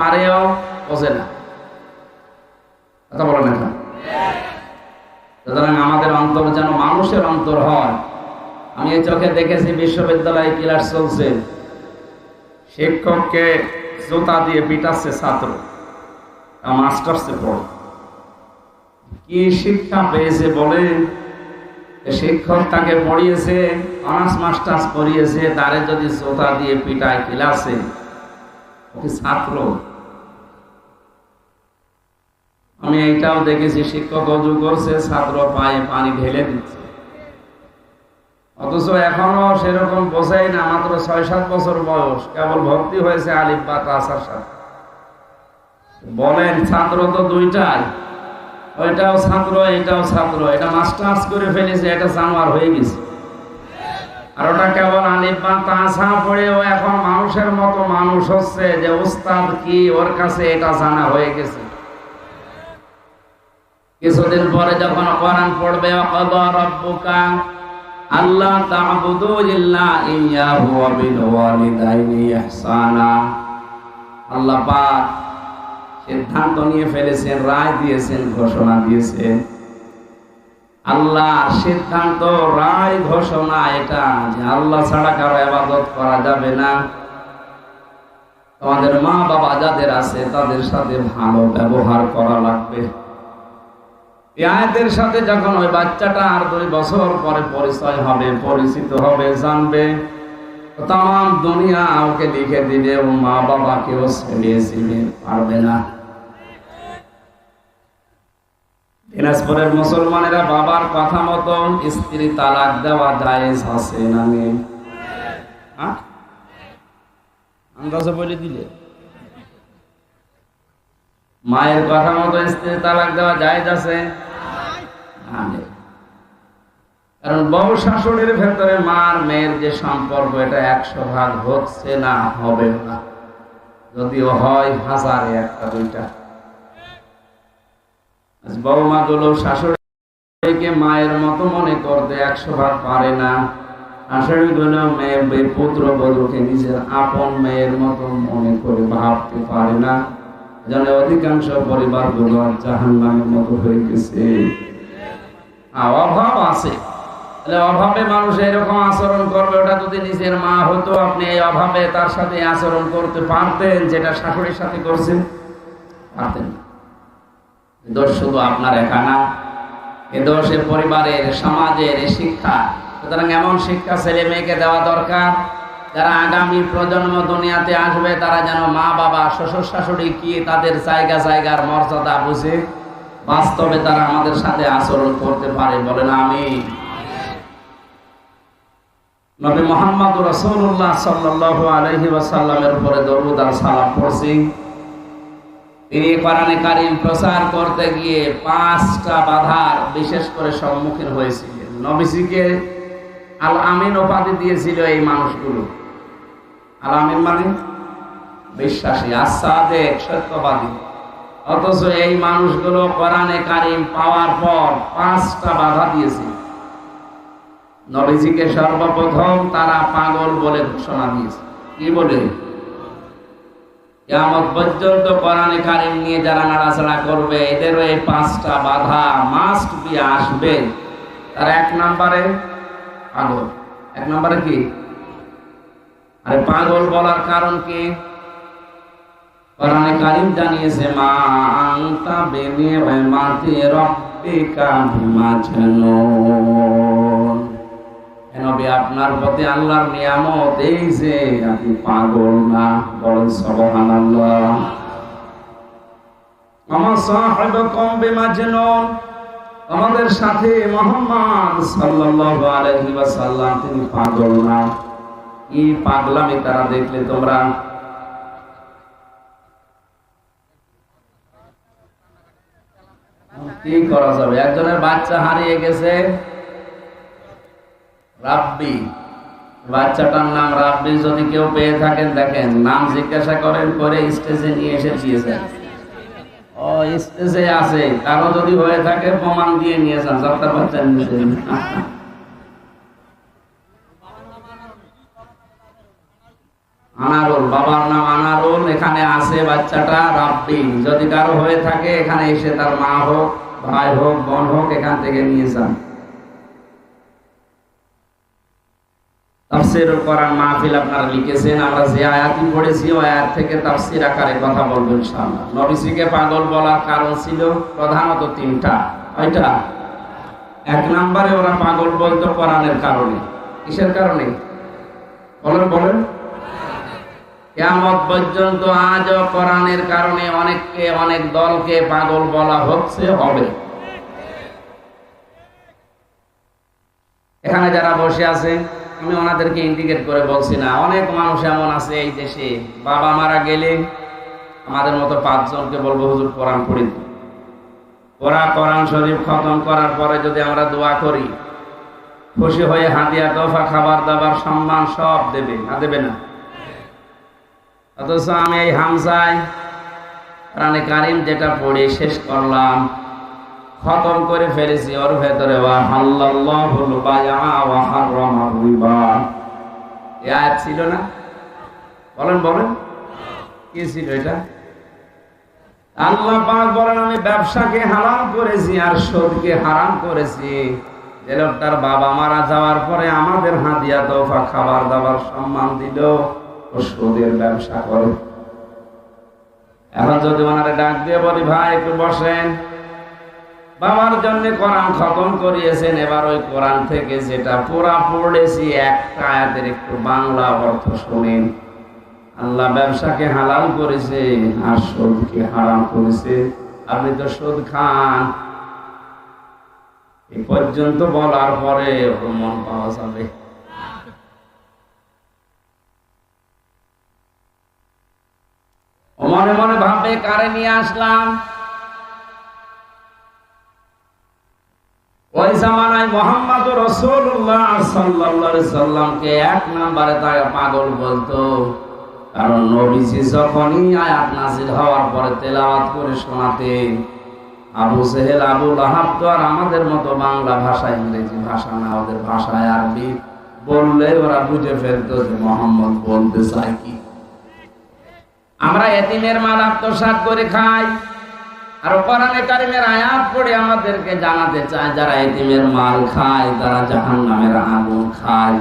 পারেও বোঝে না। কথা বলেন এখন সুতরাং আমাদের অন্তর যেন মানুষের অন্তর হয়। আমি এই চোখে দেখেছি বিশ্ববিদ্যালয়ে ক্লাস চলছে। শিক্ষককে জুতা দিয়ে পিটাচ্ছে ছাত্র। মাস্টার্সে পড়ে। কি শিক্ষা পেয়েছে বলে? শিক্ষক তাকে পড়িয়েছে, অনার্স, মাস্টার্স পড়িয়েছে, তারে যদি জুতা দিয়ে পিটায় ক্লাসে ছাত্র? আমি এইটাও দেখেছি, শিক্ষক অজু করছে, ছাত্র পায়ে পানি ঢেলে দিচ্ছে। অথচ এখনও সেরকম বোঝাই না, মাত্র ছয় সাত বছর বয়স, কেবল ভর্তি হয়েছে আলিফ বা তাসার সাথে বলেন, ছাত্র তো দুইটাই। ওইটাও ছাত্র এটাও ছাত্র। এটা মাস্টার্স করে ফেলেছে, এটা জানোয়ার হয়ে গেছে। আর ওটা কেবল আলিফ বা তাসা পড়েও এখন মানুষের মতো মানুষ হচ্ছে যে উস্তাদ কি ওর কাছে এটা জানা হয়ে গেছে? কিছুদিন পরে যখন কোরআন পড়বে আল্লাহ আল্লাহ সিদ্ধান্ত নিয়ে ফেলেছেন, রায় দিয়েছেন, ঘোষণা দিয়েছেন। আল্লাহর সিদ্ধান্ত, রায়, ঘোষণা এটা যে আল্লাহ ছাড়া কারও ইবাদত করা যাবে না। তোমাদের মা বাবা যাদের আছে, তাদের সাথে ভালো ব্যবহার করা লাগবে। আয়াতের সাথে যখন ওই বাচ্চাটা আর দুই বছর পরে পরিচয় হবে, পরিচিত হবে, জানবে, তাম দুনিয়া ওকে লিখে দিবে, ও মা বাবাকেও ছেড়ে পারবে না। দিনাজপুরের মুসলমানেরা বাবার কথা মতো স্ত্রী তালাক দেওয়া জায়েজ আছে না হ্যাঁ? আন্দাজে বলে দিলে। মায়ের কথা মতো স্ত্রী তালাক দেওয়া জায়েজ আছে? না নেই। কারণ বহু শাশুড়ির ভেতরে মার মেয়ের যে সম্পর্ক, এটা একশো ভাগ হচ্ছে না, হবে না। যদিও হয় হাজারে একটা, দুইটা। বৌমা গুলো শাশুড়িকে মায়ের মতো মনে করতে একশো ভাগ পারে না। শাশুড়ি গুলো মেয়ে পুত্র বধূকে নিজের আপন মেয়ের মতো মনে করে ভাবতে পারে না। যেন অধিকাংশ পরিবারগুলো জাহান নামের মতো হয়ে গেছে। অভাব আছে তাহলে অভাবে মানুষ এরকম আচরণ করবে, ওটা যদি নিজের মা হতো, আপনি এই অভাবে তার সাথে আচরণ করতে পারতেন, যেটা শাশুড়ির সাথে করছেন, পারতেন। দোষ শুধু আপনার একা না, এ দোষ এ পরিবারের, সমাজের শিক্ষা সুতরাং এমন শিক্ষা ছেলে মেয়েকে দেওয়া দরকার, যারা আগামী প্রজন্ম দুনিয়াতে আসবে, তারা যেন মা বাবা শ্বশুর শাশুড়ি কি তাদের জায়গা জায়গার মর্যাদা বুঝে বাস্তবে তারা আমাদের সাথে আচরণ করতে পারে। বলেন আমি নবী মোহাম্মদ রসুল্লাহ সাল্লাল্লাহু আলাইহি ওয়াসাল্লামের উপরে দরুদ আর সালাম পড়ছি। তিনি কোরআনে কারিম প্রচার করতে গিয়ে পাঁচটা বাধার বিশেষ করে সম্মুখীন হয়েছিলেন। নবীজিকে আল আমিন উপাধি দিয়েছিল এই মানুষগুলো। আল আমিন মানে বিশ্বাসী আসাদেক সত্যবাদী। অথচ এই মানুষগুলো কোরআনে কারিম পাওয়ার পর পাঁচটা বাধা দিয়েছিল নবীজিকে সর্বপ্রথম তারা পাগল বলে ঘোষণা দিয়েছে। কি বলে? কিয়ামত পর্যন্ত কোরআনে কারিম নিয়ে যারা নাড়াচাড়া করবে এদেরও এই পাঁচটা বাধা মাস্ট বি আসবে। তার এক নম্বরে পাগল। এক নম্বরে কি? আরে পাগল বলার কারণ কি? কোরআনে কারিম জানিয়েছে, মা আনতা বিনিমাতি রাব্বিকা বিমাজনুন। হে নবী, আপনার প্রতি আল্লাহর নিয়ামত এই যে আপনি পাগল না, বলেন সুবহানাল্লাহ। আমার সাহেবকুম বিমাজনুন। আমাদের সাথে মোহাম্মদ সাল্লাল্লাহু আলাইহি ওয়াসাল্লাম, তিনি পাগল না। কি পাগলামি তারা দেখলে তোমরা কি করা যাবে? একজনের বাচ্চা হারিয়ে গেছে। রাব্বি। বাচ্চাটার নাম রাব্বি, যদি কেউ পেয়ে থাকেন, দেখেন, নাম জিজ্ঞাসা করেন, করে স্টেজে নিয়ে এসে দিয়েছেন ও, স্টেজে আছে কারও যদি হয়ে থাকে, প্রমাণ দিয়ে নিয়েছেন যাত্রার বাচ্চা নিয়েছেন আনারুল বাবার নাম আনারুল, এখানে আছে বাচ্চাটা রাব্বি। যদি কারও হয়ে থাকে, এখানে এসে তার মা হোক, ভাই হোক, বোন হোক, এখান থেকে নিয়ে যান। তাফসিরুল কোরআন মাহফিল আপনারা লিখেছেন, আমরা যে আয়াতই পড়েছি, ওই আয়াত থেকে তাফসির আকারে কথা বলব ইনশাআল্লাহ। নবীজিকে পাগল বলার কারণ ছিল প্রধানত তিনটা। ওইটা এক নম্বরে ওরা পাগল বলতো কোরআনের কারণে। কিসের কারণে? বলেন বলেন। কেমন পর্যন্ত আজও কোরআনের কারণে অনেককে, অনেক দলকে পাগল বলা হচ্ছে, হবে। এখানে যারা বসে আছে, আমি ওনাদেরকে ইন্ডিকেট করে বলছি না, অনেক মানুষ এমন আছে এই দেশে। বাবা মারা গেলে আমাদের মতো পাঁচজনকে বলব, হুজুর, কোরআন পড়ি ওরা কোরআন শরীফ খতম করার পরে যদি আমরা দোয়া করি, খুশি হয়ে হাতিয়া তোফা খাবার দাবার, সম্মান সব দেবে, না দেবে না। অথচ আমি এই হামসায় রানে কারিম যেটা পড়ে শেষ করলাম, খতম করে ফেলেছি, ওর ভেতরে ছিল না? বলেন বলেন। কি ছিল এটা? আল্লাহ পাক বলেন, আমি ব্যবসাকে হারাম করেছি আর সুদকে হারাম করেছি। যে লোকটার বাবা মারা যাওয়ার পরে আমাদের হাতিয়া তোফা খাবার দাবার সম্মান দিল। ও সুদের ব্যবসা করে। এখন যদি ওনারে ডাক দিয়ে বলি, ভাই, একটু বসেন। বাবার জন্য কোরআন খতম করিয়েছেন। এবার ওই কোরআন থেকে যেটা পুরা পড়েছি, একটা আয়াতের একটু বাংলা অর্থ শুনেন। আল্লাহ ব্যবসাকে হালাল করেছে আর সুদকে হারাম করেছে। আপনি তো সুদ খান। এ পর্যন্ত বলার পরে মন পাওয়া যাবে। মনে মনে ভাববে কারে নিয়ে আসলাম? ওই জামানায় মোহাম্মদ রসুল্লাহ সাল্লাহ সাল্লামকে এক নাম্বারে তাকে পাগল বলতো, কারণ নবীজি যখনই আয়াত নাজিল হওয়ার পরে তেলাওয়াত করে শোনাতে আবু সেহেল আবু লাহাব তো আর আমাদের মতো বাংলা ভাষা, ইংরেজি ভাষা না, ওদের ভাষায় আরবি বললে ওরা বুঝে ফেলতো যে মোহাম্মদ বলতে চায় কি। আমরা এতিমের মাল আত্মসাত করে খাই। আর কোরআনে কারিমের আয়াত পড়ে আমাদেরকে জানাতে চায়, যারা এতিমের মাল খায়, তারা জাহান নামের আগুন খায়।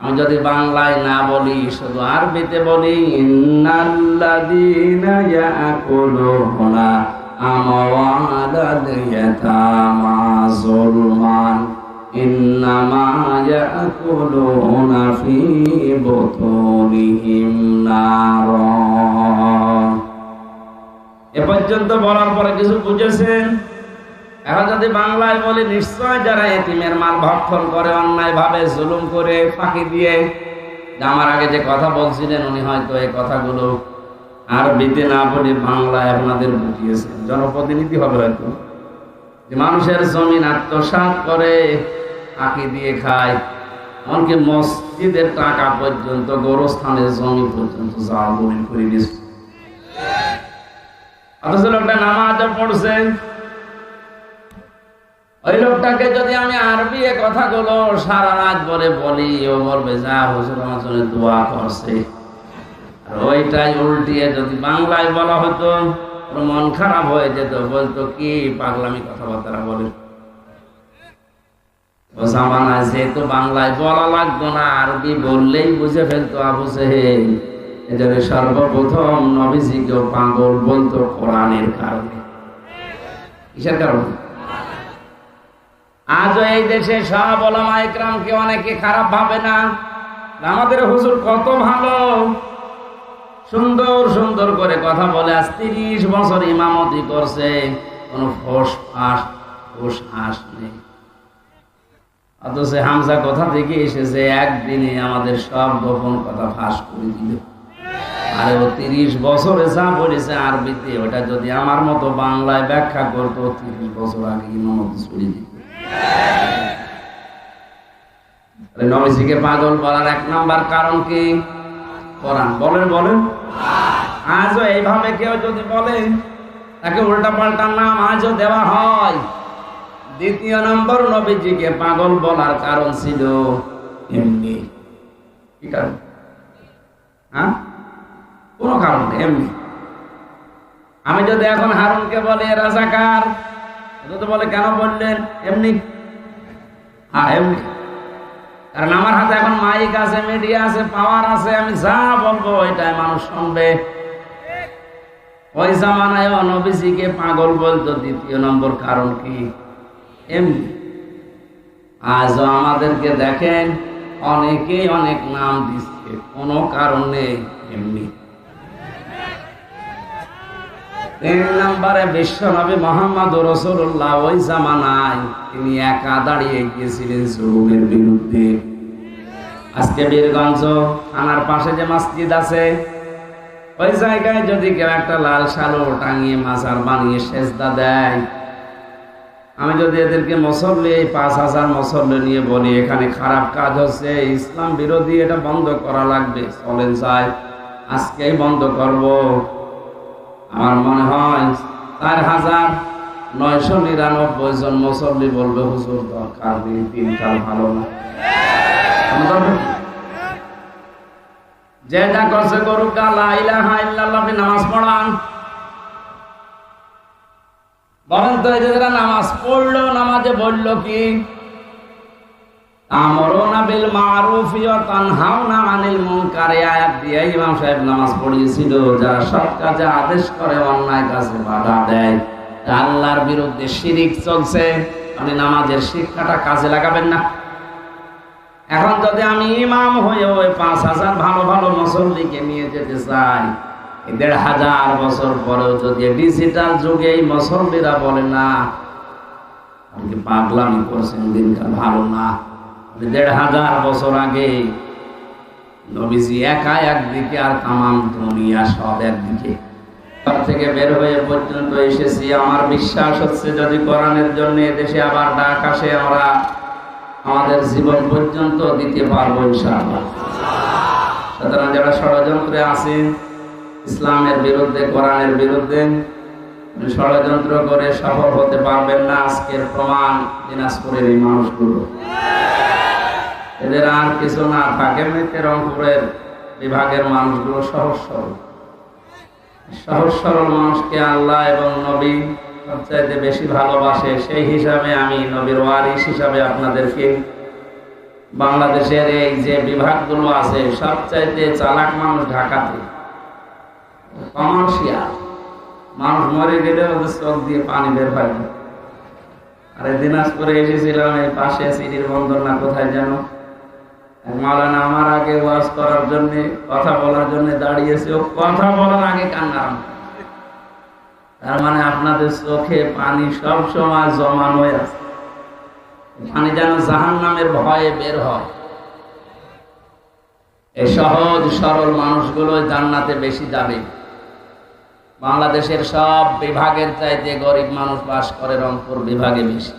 আমি যদি বাংলায় না বলি, শুধু আরবিতে বলি, ইন্নাল্লাযীনা ইয়াকুলুনা এ পর্যন্ত বলার পরে কিছু বুঝেছেন? এখন যদি বাংলায় বলি, নিশ্চয় যারা এতিমের মাল ভক্ষণ করে অন্যায় ভাবে জুলুম করে, ফাঁকি দিয়ে আমার আগে যে কথা বলছিলেন, উনি হয়তো এই কথাগুলো আরবিতে না বলে বাংলায় আপনাদের বুঝিয়েছেন। জনপ্রতিনিধি হবে হয়তো। মানুষের জমিন আত্মসাত করে ফাঁকি দিয়ে খায়। এমনকি মসজিদের টাকা পর্যন্ত, গোরস্থানের জমি পর্যন্ত যাওয়া দলিল করে দিচ্ছে অথচ লোকটা পড়ছে। ওই লোকটাকে যদি আমি আরবি এ কথাগুলো সারা রাত বলে বলি, ও যা হুজুর আমার জন্য দোয়া করছে। আর ওইটাই উল্টিয়ে যদি বাংলায় বলা হতো মন খারাপ হয়ে যেত, বলতো, কি পাগলামি কথাবার্তা বলে? যেহেতু বাংলায় বলা লাগতো না, আরবি বললেই বুঝে ফেলতো আবু সেহেল এজন্য সর্বপ্রথম পাগল বলতো কোরআনের কারণে। কিসের কারণে? আজও এই দেশে সব ওলামা অনেকে খারাপ ভাবে না। আমাদের হুজুর কত ভালো। সুন্দর সুন্দর করে কথা বলে। আজ তিরিশ বছর ইমামতি করছে। কোন ফোস ফাঁস, ফোস হাস নেই। অথচ হামজা কথা থেকে এসেছে? একদিনে আমাদের সব গোপন কথা ফাঁস করে দিল। আরে ও তিরিশ বছরে যা বলেছে আরবিতে, ওটা যদি আমার মতো বাংলায় ব্যাখ্যা করতো, তিরিশ বছর আগে ইমামতি ছড়িয়ে দিত। নবীজিকে পাগল বলার এক নাম্বার কারণ কি? কোরআন। বলেন বলেন। আজও এইভাবে কেউ যদি বলে, তাকে উল্টা পাল্টা নাম আজও দেওয়া হয়। দ্বিতীয় নম্বর নবীজিকে পাগল বলার কারণ ছিল এমনি। কি কারণ? হ্যাঁ? কোনো কারণ এমনি। আমি যদি এখন হারুনকে বলি রাজাকার তো বলে, কেন বললেন? এমনি। হ্যাঁ এমনি। কারণ আমার হাতে এখন মাইক আছে মিডিয়া আছে পাওয়ার আছে, আমি যা বলব ওইটাই মানুষ শুনবে। ওই জামানায় নবীজিকে পাগল বলতো, দ্বিতীয় নম্বর কারণ কি? এমনি। আজও আমাদেরকে দেখেন, অনেকেই অনেক নাম দিচ্ছে, কোনো কারণ নেই, এমনি। তিন নম্বরে বিশ্ব মোহাম্মদ রসুল্লাহ ওই জামানায় তিনি একা দাঁড়িয়ে গিয়েছিলেন জুলুমের বিরুদ্ধে। আজকে বীরগঞ্জ থানার পাশে যে মসজিদ আছে, ওই জায়গায় যদি কেউ একটা লাল সালো টাঙিয়ে মাজার বানিয়ে সেজদা দেয়, আমি যদি এদেরকে মুসল্লি, এই পাঁচ হাজার মুসল্লি নিয়ে বলি, এখানে খারাপ কাজ হচ্ছে, ইসলাম বিরোধী এটা বন্ধ করা লাগবে। চলেন যায় আজকেই বন্ধ করব। আমার মনে হয় চার হাজার নয়শো নিরানব্বই জন মুসল্লি বলবে, হুজুর, দরকার নেই দিনকাল ভালো না? যেটা করছে ইলাহা নামাজ পড়ান বলেন তো নামাজ পড়ল, নামাজে বলল কি শিক্ষাটা কাজে লাগাবেন না। এখন যদি আমি ইমাম হয়ে ওই পাঁচ হাজার ভালো ভালো মুসল্লিকে নিয়ে যেতে চাই দেড় হাজার বছর পরেও যদি ডিজিটাল যুগে এই মুসল্লিরা বলে, না পাগলামি করছেন? দিনকাল ভালো না। দেড় হাজার বছর আগে নবীজি একা একদিকে আর তামাম দুনিয়া সব একদিকে। ঘর থেকে বের হয়ে পর্যন্ত এসেছি। আমার বিশ্বাস হচ্ছে যদি কোরআনের জন্য দেশে আবার ডাক আসে, আমরা আমাদের জীবন পর্যন্ত দিতে পারব ইনশাআল্লাহ। সুতরাং যারা ষড়যন্ত্রে আছেন ইসলামের বিরুদ্ধে, কোরআনের বিরুদ্ধে, ষড়যন্ত্র করে সফল হতে পারবেন না আজকের প্রমাণ দিনাজপুরের এই মানুষগুলো। এদের আর কিছু না থাকে এমনিতে রংপুরের বিভাগের মানুষগুলো সহজ সরল। সহজ সরল মানুষকে আল্লাহ এবং নবী সবচাইতে বেশি ভালোবাসে। সেই হিসাবে আমি নবীর ওয়ারিস হিসাবে আপনাদেরকে বাংলাদেশের এই যে বিভাগগুলো আছে, সবচাইতে চালাক মানুষ ঢাকাতে। কমার্শিয়াল। মানুষ মরে গেলে ওদের চোখ দিয়ে পানি বের হয় আরে দিনাজপুরে এসেছিলাম, এই পাশে সিটির বন্দর না কোথায় যেন? এক মাওলানা আমার আগে ওয়াজ করার জন্য, কথা বলার জন্য দাঁড়িয়েছে। ও কথা বলার আগে কান্না তার মানে আপনাদের চোখে পানি সব সময় জমানো আছে। পানি যেন জাহান নামের ভয়ে বের হয়। এই সহজ সরল মানুষগুলো জান্নাতে বেশি যাবে বাংলাদেশের সব বিভাগের চাইতে গরিব মানুষ বাস করে রংপুর বিভাগে বেশি।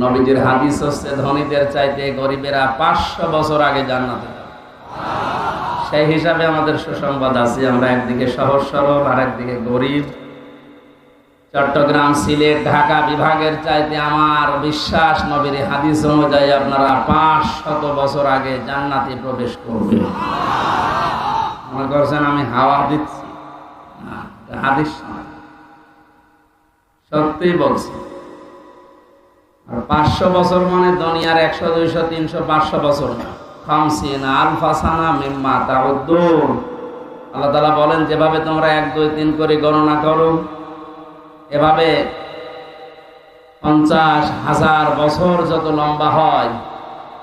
নবীজির হাদিস হচ্ছে, ধনীদের চাইতে গরিবেরা পাঁচশো বছর আগে জান্নাতে। সেই হিসাবে আমাদের সুসংবাদ আছে, আমরা একদিকে সহজ সরল আর একদিকে গরিব চট্টগ্রাম, সিলেট, ঢাকা বিভাগের চাইতে আমার বিশ্বাস নবীর হাদিস অনুযায়ী আপনারা পাঁচ শত বছর আগে জান্নাতে প্রবেশ করবে মনে করছেন আমি হাওয়া দিচ্ছি হাদিস নয়। সত্যিই বলছি পাঁচশো বছর মানে দুনিয়ার একশো, দুইশো, তিনশো, পাঁচশো বছর আল্লাহ তালা বলেন, যেভাবে তোমরা এক, দুই, তিন করে গণনা করো, এভাবে পঞ্চাশ হাজার বছর যত লম্বা হয়,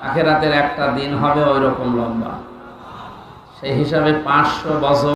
আখেরাতের একটা দিন হবে ওই রকম লম্বা। সেই হিসাবে পাঁচশো বছর